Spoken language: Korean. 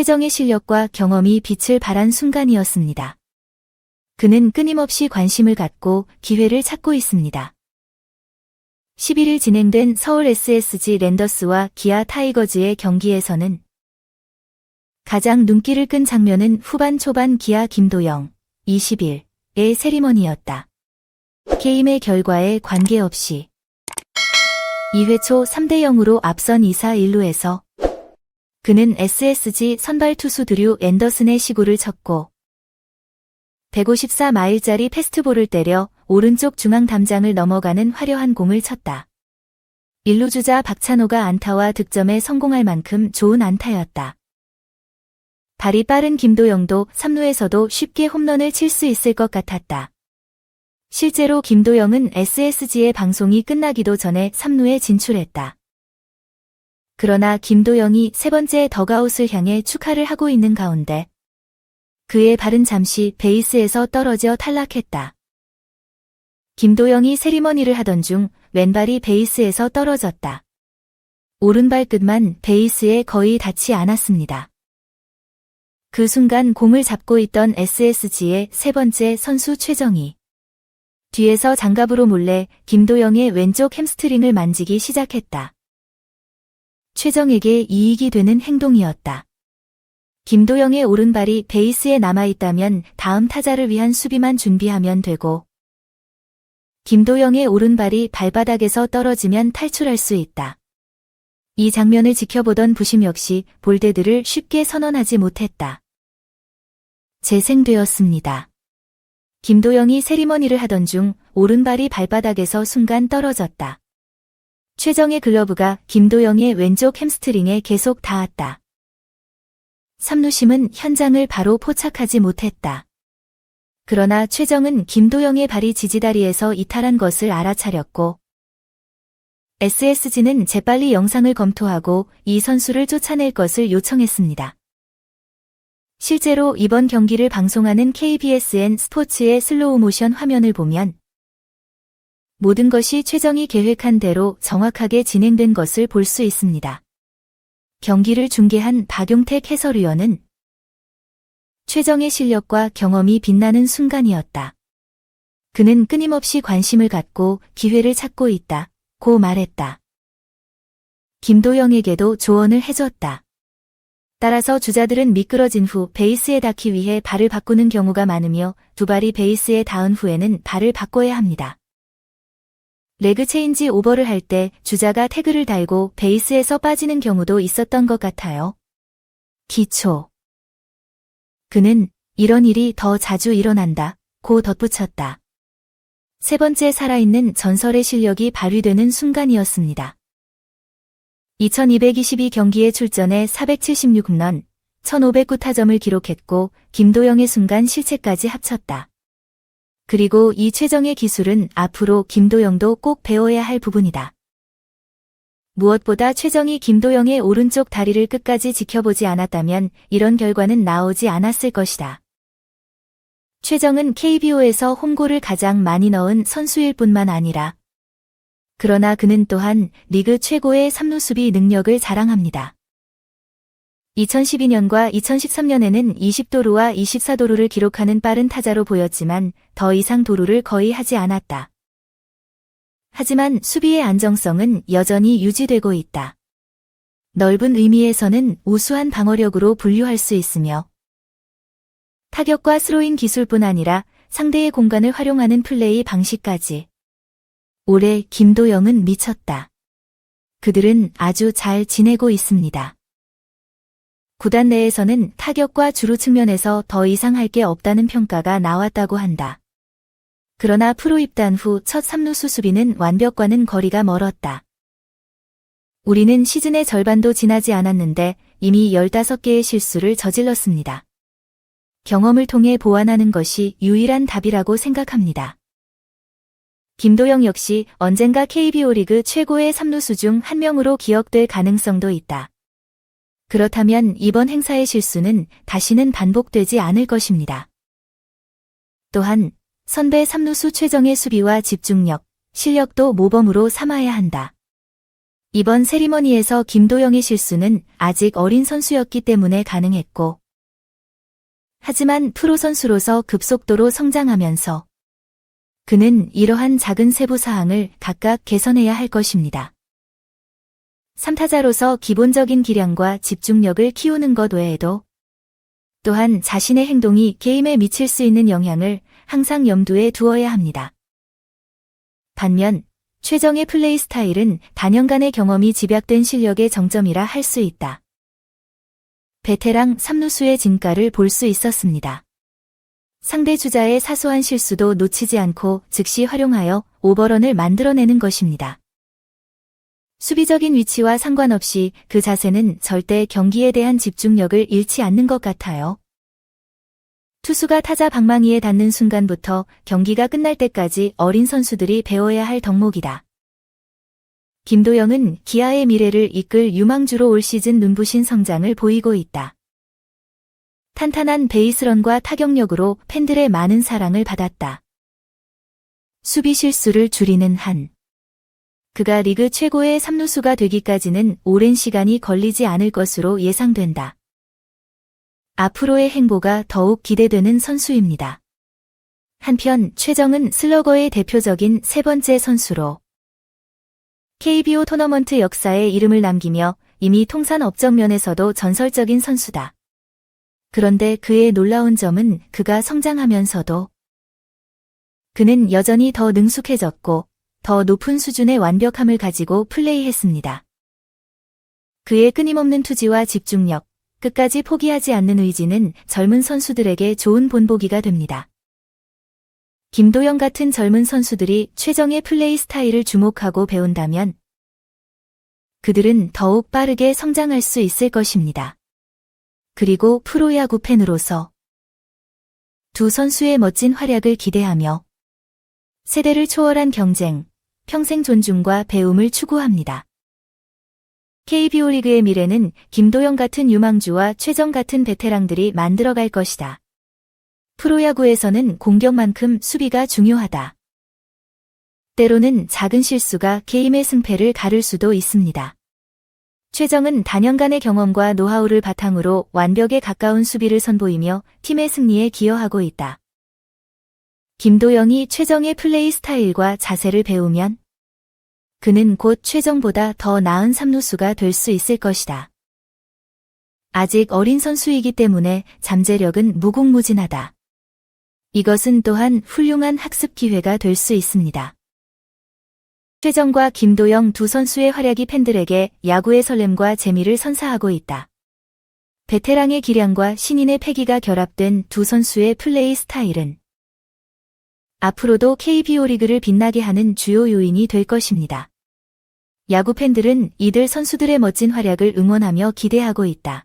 최정의 실력과 경험이 빛을 발한 순간이었습니다. 그는 끊임없이 관심을 갖고 기회를 찾고 있습니다. 11일 진행된 서울 SSG 랜더스와 기아 타이거즈의 경기에서는 가장 눈길을 끈 장면은 후반 초반 기아 김도영 20일의 세리머니였다. 게임의 결과에 관계없이 2회 초 3대 0으로 앞선 2사 1루에서 그는 SSG 선발 투수 드류 앤더슨의 시구를 쳤고 154마일짜리 패스트볼을 때려 오른쪽 중앙 담장을 넘어가는 화려한 공을 쳤다. 1루 주자 박찬호가 안타와 득점에 성공할 만큼 좋은 안타였다. 발이 빠른 김도영도 3루에서도 쉽게 홈런을 칠 수 있을 것 같았다. 실제로 김도영은 SSG의 방송이 끝나기도 전에 3루에 진출했다. 그러나 김도영이 세 번째 더가웃을 향해 축하를 하고 있는 가운데 그의 발은 잠시 베이스에서 떨어져 탈락했다. 김도영이 세리머니를 하던 중 왼발이 베이스에서 떨어졌다. 오른발 끝만 베이스에 거의 닿지 않았습니다. 그 순간 공을 잡고 있던 SSG의 세 번째 선수 최정희. 뒤에서 장갑으로 몰래 김도영의 왼쪽 햄스트링을 만지기 시작했다. 최정에게 이익이 되는 행동이었다. 김도영의 오른발이 베이스에 남아있다면 다음 타자를 위한 수비만 준비하면 되고 김도영의 오른발이 발바닥에서 떨어지면 탈출할 수 있다. 이 장면을 지켜보던 부심 역시 볼데드를 쉽게 선언하지 못했다. 재생되었습니다. 김도영이 세리머니를 하던 중 오른발이 발바닥에서 순간 떨어졌다. 최정의 글러브가 김도영의 왼쪽 햄스트링에 계속 닿았다. 삼루심은 현장을 바로 포착하지 못했다. 그러나 최정은 김도영의 발이 지지다리에서 이탈한 것을 알아차렸고 SSG는 재빨리 영상을 검토하고 이 선수를 쫓아낼 것을 요청했습니다. 실제로 이번 경기를 방송하는 KBSN 스포츠의 슬로우 모션 화면을 보면 모든 것이 최정이 계획한 대로 정확하게 진행된 것을 볼 수 있습니다. 경기를 중계한 박용택 해설위원은 최정의 실력과 경험이 빛나는 순간이었다. 그는 끊임없이 관심을 갖고 기회를 찾고 있다. 고 말했다. 김도영에게도 조언을 해줬다. 따라서 주자들은 미끄러진 후 베이스에 닿기 위해 발을 바꾸는 경우가 많으며 두 발이 베이스에 닿은 후에는 발을 바꿔야 합니다. 레그 체인지 오버를 할 때 주자가 태그를 달고 베이스에서 빠지는 경우도 있었던 것 같아요. 기초. 그는 이런 일이 더 자주 일어난다. 고 덧붙였다. 세 번째 살아있는 전설의 실력이 발휘되는 순간이었습니다. 2222 경기에 출전해 476런, 1509타점을 기록했고 김도영의 순간 실체까지 합쳤다. 그리고 이 최정의 기술은 앞으로 김도영도 꼭 배워야 할 부분이다. 무엇보다 최정이 김도영의 오른쪽 다리를 끝까지 지켜보지 않았다면 이런 결과는 나오지 않았을 것이다. 최정은 KBO에서 홈골을 가장 많이 넣은 선수일 뿐만 아니라 그러나 그는 또한 리그 최고의 3루 수비 능력을 자랑합니다. 2012년과 2013년에는 20도루와 24도루를 기록하는 빠른 타자로 보였지만 더 이상 도루를 거의 하지 않았다. 하지만 수비의 안정성은 여전히 유지되고 있다. 넓은 의미에서는 우수한 방어력으로 분류할 수 있으며 타격과 스로잉 기술뿐 아니라 상대의 공간을 활용하는 플레이 방식까지 올해 김도영은 미쳤다. 그들은 아주 잘 지내고 있습니다. 구단 내에서는 타격과 주루 측면에서 더 이상 할 게 없다는 평가가 나왔다고 한다. 그러나 프로 입단 후 첫 3루수 수비는 완벽과는 거리가 멀었다. 우리는 시즌의 절반도 지나지 않았는데 이미 15개의 실수를 저질렀습니다. 경험을 통해 보완하는 것이 유일한 답이라고 생각합니다. 김도영 역시 언젠가 KBO 리그 최고의 3루수 중 한 명으로 기억될 가능성도 있다. 그렇다면 이번 행사의 실수는 다시는 반복되지 않을 것입니다. 또한 선배 3루수 최정의 수비와 집중력, 실력도 모범으로 삼아야 한다. 이번 세리머니에서 김도영의 실수는 아직 어린 선수였기 때문에 가능했고, 하지만 프로 선수로서 급속도로 성장하면서 그는 이러한 작은 세부 사항을 각각 개선해야 할 것입니다. 3타자로서 기본적인 기량과 집중력을 키우는 것 외에도 또한 자신의 행동이 게임에 미칠 수 있는 영향을 항상 염두에 두어야 합니다. 반면 최정의 플레이 스타일은 단연간의 경험이 집약된 실력의 정점이라 할 수 있다. 베테랑 3루수의 진가를 볼 수 있었습니다. 상대 주자의 사소한 실수도 놓치지 않고 즉시 활용하여 오버런을 만들어내는 것입니다. 수비적인 위치와 상관없이 그 자세는 절대 경기에 대한 집중력을 잃지 않는 것 같아요. 투수가 타자 방망이에 닿는 순간부터 경기가 끝날 때까지 어린 선수들이 배워야 할 덕목이다. 김도영은 기아의 미래를 이끌 유망주로 올 시즌 눈부신 성장을 보이고 있다. 탄탄한 베이스런과 타격력으로 팬들의 많은 사랑을 받았다. 수비 실수를 줄이는 한. 그가 리그 최고의 3루수가 되기까지는 오랜 시간이 걸리지 않을 것으로 예상된다. 앞으로의 행보가 더욱 기대되는 선수입니다. 한편 최정은 슬러거의 대표적인 세 번째 선수로 KBO 토너먼트 역사에 이름을 남기며 이미 통산 업적 면에서도 전설적인 선수다. 그런데 그의 놀라운 점은 그가 성장하면서도 그는 여전히 더 능숙해졌고 더 높은 수준의 완벽함을 가지고 플레이했습니다. 그의 끊임없는 투지와 집중력, 끝까지 포기하지 않는 의지는 젊은 선수들에게 좋은 본보기가 됩니다. 김도영 같은 젊은 선수들이 최정의 플레이 스타일을 주목하고 배운다면 그들은 더욱 빠르게 성장할 수 있을 것입니다. 그리고 프로야구 팬으로서 두 선수의 멋진 활약을 기대하며 세대를 초월한 경쟁, 평생 존중과 배움을 추구합니다. KBO 리그의 미래는 김도영 같은 유망주와 최정 같은 베테랑들이 만들어갈 것이다. 프로야구에서는 공격만큼 수비가 중요하다. 때로는 작은 실수가 게임의 승패를 가를 수도 있습니다. 최정은 단연간의 경험과 노하우를 바탕으로 완벽에 가까운 수비를 선보이며 팀의 승리에 기여하고 있다. 김도영이 최정의 플레이 스타일과 자세를 배우면 그는 곧 최정보다 더 나은 삼루수가 될 수 있을 것이다. 아직 어린 선수이기 때문에 잠재력은 무궁무진하다. 이것은 또한 훌륭한 학습 기회가 될 수 있습니다. 최정과 김도영 두 선수의 활약이 팬들에게 야구의 설렘과 재미를 선사하고 있다. 베테랑의 기량과 신인의 패기가 결합된 두 선수의 플레이 스타일은 앞으로도 KBO 리그를 빛나게 하는 주요 요인이 될 것입니다. 야구 팬들은 이들 선수들의 멋진 활약을 응원하며 기대하고 있다.